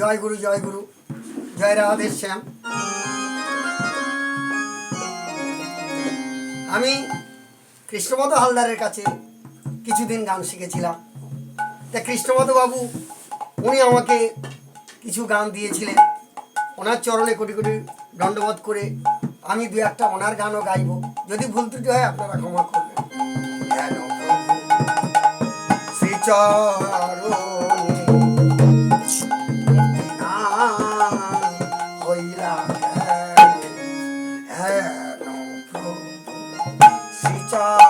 জয় গুরু জয় গুরু। জয় রাধে শ্যাম। আমি কৃষ্ণপদ হালদারের কাছে কিছুদিন গান শিখেছিলাম। তা কৃষ্ণপদ বাবু উনি আমাকে কিছু গান দিয়েছিলেন। ওনার চরণে কোটি কোটি দণ্ডবোধ করে আমি দু একটা ওনার গানও গাইব। যদি ভুল ত্রুটি হয় আপনারা ক্ষমা করবেন। শ্রীচরণে শ্রীচরণে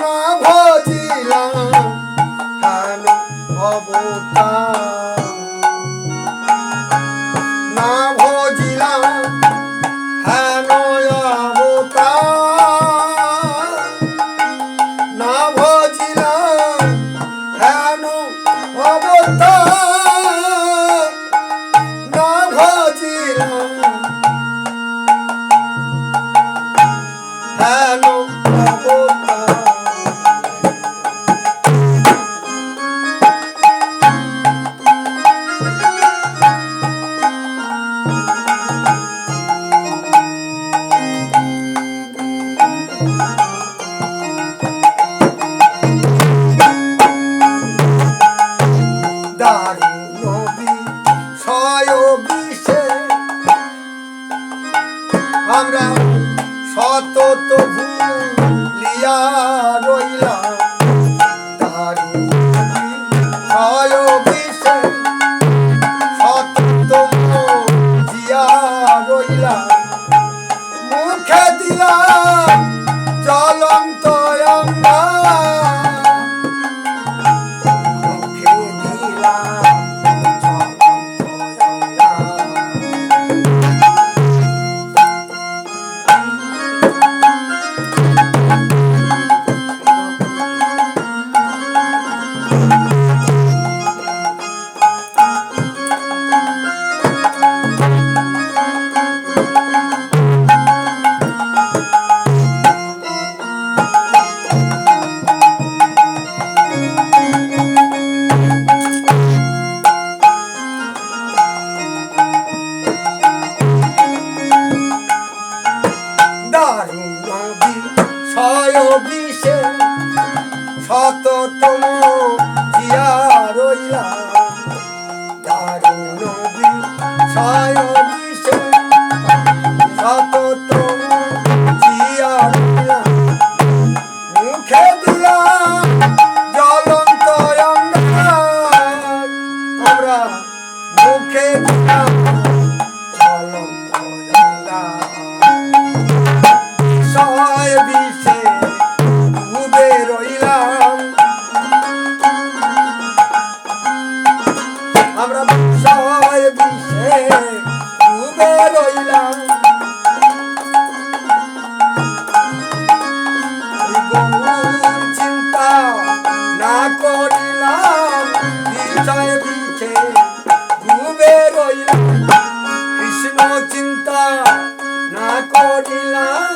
না ভজিলাম হেন অবতার। না ভজিলাম হেন অবতার? না ভজিলাম হেন অবতার? না ভজিলাম হেন আমরা সতত ভুলিয়া ছয় অভিষেক। শততম জিয়া আমরা বিষয় বিষে ডুবে রইলাম। চিন্তা না করিলাম বিষয় বিষে ডুবে রইলাম। কৃষ্ণ চিন্তা না করিলাম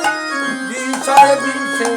বিষয় বিষে